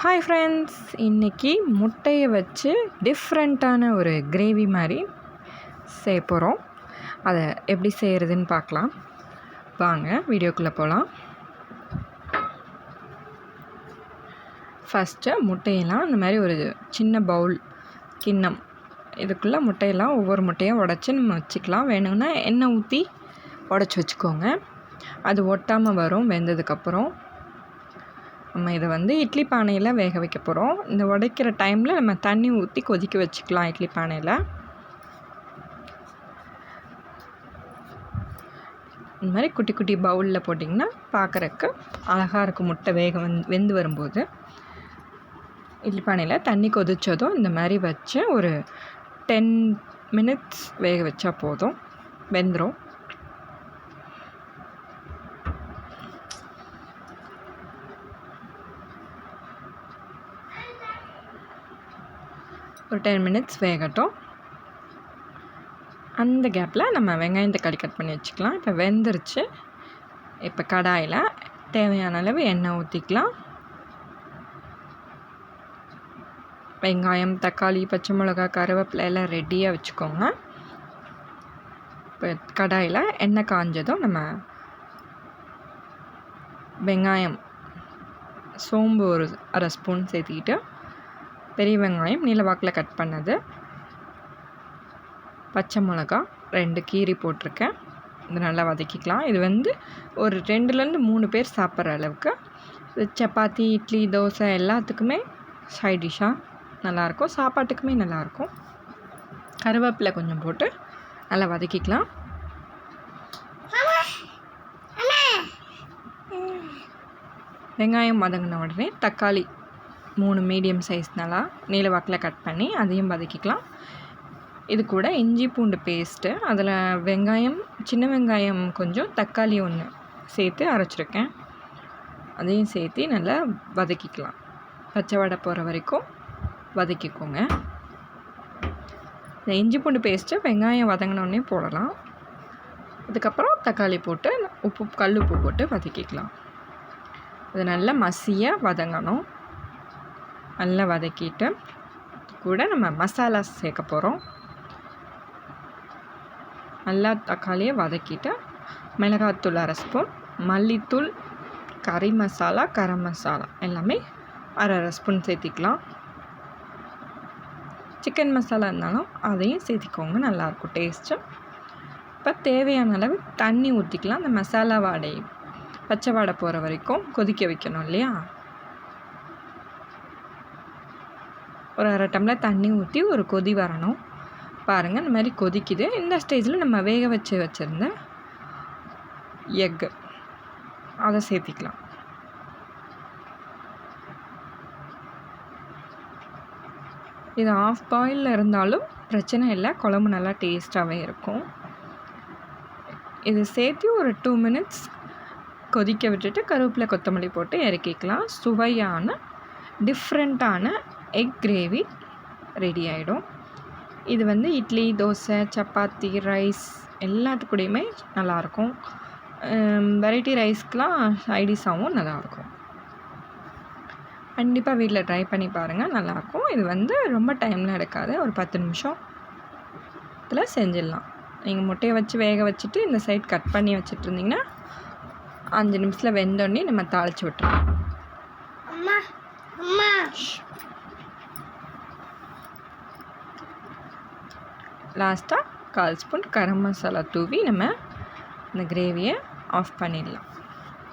Hi friends இன்றைக்கி முட்டையை வச்சு டிஃப்ரெண்ட்டான ஒரு கிரேவி மாதிரி செய்ய போகிறோம் அதை எப்படி செய்கிறதுன்னு பார்க்கலாம். வாங்க வீடியோக்குள்ளே போகலாம் ஃபஸ்ட்டு முட்டையெல்லாம் இந்த மாதிரி ஒரு சின்ன பவுல் கிண்ணம். இதுக்குள்ளே முட்டையெல்லாம் ஒவ்வொரு முட்டையாக உடச்சி நம்ம வச்சுக்கலாம். வேணும்னா எண்ணெய் ஊற்றி உடச்சி வச்சுக்கோங்க. அது ஒட்டாமல் வரும் வெந்ததுக்கப்புறம். நம்ம இதை வந்து இட்லி பானையில் வேக வைக்க போகிறோம் இந்த உடைக்கிற டைமில் நம்ம தண்ணி ஊற்றி கொதிக்க வச்சுக்கலாம் இட்லி பானையில். இந்த மாதிரி குட்டி குட்டி பவுலில் போட்டிங்கன்னா பார்க்குறக்கு அழகாக இருக்கும். முட்டை வேக வந் வெந்து வரும்போது. இட்லி பானையில் தண்ணி கொதித்ததும் இந்த மாதிரி வச்சு ஒரு டென் மினிட்ஸ் வேக வச்சா போதும். வெந்துடும் ஒரு டென் மினிட்ஸ் வேகட்டும். அந்த கேப்பில் நம்ம வெங்காயம் தக்காளி கட் பண்ணி வச்சுக்கலாம். இப்போ வெந்துருச்சு. இப்போ கடாயில் தேவையான அளவு எண்ணெய் ஊற்றிக்கலாம் வெங்காயம் தக்காளி பச்சை மிளகா கருவேப்பிலை எல்லாம் ரெடியாக வச்சுக்கோங்க. இப்போ கடாயில் எண்ணெய் காஞ்சதும் நம்ம வெங்காயம் சோம்பு ஒரு அரை ஸ்பூன் சேர்த்திக்கிட்டு பெரிய வெங்காயம் நீல வாக்கில் கட் பண்ணது. பச்சை மிளகா ரெண்டு கீரி போட்டிருக்கேன். இது நல்லா வதக்கிக்கலாம். இது வந்து ஒரு ரெண்டுலேருந்து மூணு பேர் சாப்பிட்ற அளவுக்கு. சப்பாத்தி இட்லி தோசை எல்லாத்துக்குமே சைட் டிஷ்ஷாக நல்லாயிருக்கும் சாப்பாட்டுக்குமே நல்லாயிருக்கும் கருவேப்பிலை கொஞ்சம் போட்டு நல்லா வதக்கிக்கலாம். வெங்காயம் வதங்கின உடனே தக்காளி மூணு மீடியம் சைஸ் நல்லா நீளவாக்கில் கட் பண்ணி அதையும் வதக்கிக்கலாம். இது கூட இஞ்சி பூண்டு பேஸ்ட்டு அதில் வெங்காயம் சின்ன வெங்காயம் கொஞ்சம் தக்காளி ஒன்று சேர்த்து அரைச்சிருக்கேன். அதையும் சேர்த்து நல்லா வதக்கிக்கலாம். பச்சை வடை போகிற வரைக்கும் வதக்கிக்கோங்க. இந்த இஞ்சி பூண்டு பேஸ்ட்டு வெங்காயம் வதங்கினோடனே போடலாம். அதுக்கப்புறம் தக்காளி போட்டு உப்பு கல் உப்பு போட்டு வதக்கிக்கலாம். அது நல்லா மசியாக வதங்கணும். நல்லா வதக்கிட்டு கூட நம்ம மசாலா சேர்க்க போகிறோம் நல்லா தக்காளியை வதக்கிட்டு மிளகாத்தூள் அரை ஸ்பூன் மல்லித்தூள் கறி மசாலா கரம் மசாலா எல்லாமே அரை அரை ஸ்பூன் சேர்த்திக்கலாம். சிக்கன் மசாலா இருந்தாலும் அதையும் சேர்த்திக்கோங்க நல்லாயிருக்கும் டேஸ்ட்டு. இப்போ தேவையான அளவு தண்ணி ஊற்றிக்கலாம் அந்த மசாலா வாடை பச்சை வாடை போகிற வரைக்கும் கொதிக்க வைக்கணும் இல்லையா? ஒரு அரை டம்ளர் தண்ணி ஊற்றி ஒரு கொதி வரணும். பாருங்கள் இந்த மாதிரி கொதிக்குது. இந்த ஸ்டேஜில் நம்ம வேக வச்சு வச்சுருந்த எக்கு அதை சேர்த்திக்கலாம். இது ஆஃப் பாயிலில் இருந்தாலும் பிரச்சனை இல்லை. குழம்பு நல்லா டேஸ்ட்டாகவே இருக்கும். இது சேர்த்து ஒரு டூ மினிட்ஸ் கொதிக்க விட்டுட்டு கருவேப்பிலை கொத்தமல்லி போட்டு இறக்கிக்கலாம். சுவையான டிஃப்ரெண்ட்டான எக் கிரேவி ரெடி ஆகிடும் இது வந்து இட்லி தோசை சப்பாத்தி ரைஸ் எல்லாத்துக்கூடையுமே நல்லாயிருக்கும். வெரைட்டி ரைஸ்க்கெலாம் சைடிஷாகவும் நல்லாயிருக்கும். கண்டிப்பாக வீட்டில் ட்ரை பண்ணி பாருங்கள் நல்லாயிருக்கும். இது வந்து ரொம்ப டைம்லாம் எடுக்காது ஒரு பத்து நிமிஷம் இதில் செஞ்சிடலாம். நீங்கள் முட்டையை வச்சு வேக வச்சுட்டு இந்த சைட் கட் பண்ணி வச்சுட்டு இருந்தீங்கன்னா அஞ்சு நிமிஷத்தில் வெந்தோடனே நம்ம தாளித்து விட்டுருவோம் அம்மா அம்மா. லாஸ்ட்டாக கால் ஸ்பூன் கரம் மசாலா தூவி நம்ம இந்த கிரேவியை ஆஃப் பண்ணிடலாம்.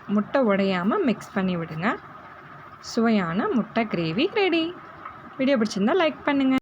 முட்டை உடையாமல் மிக்ஸ் பண்ணி விடுங்க. சுவையான முட்டை கிரேவி ரெடி வீடியோ பிடிச்சிருந்தால் லைக் பண்ணுங்கள்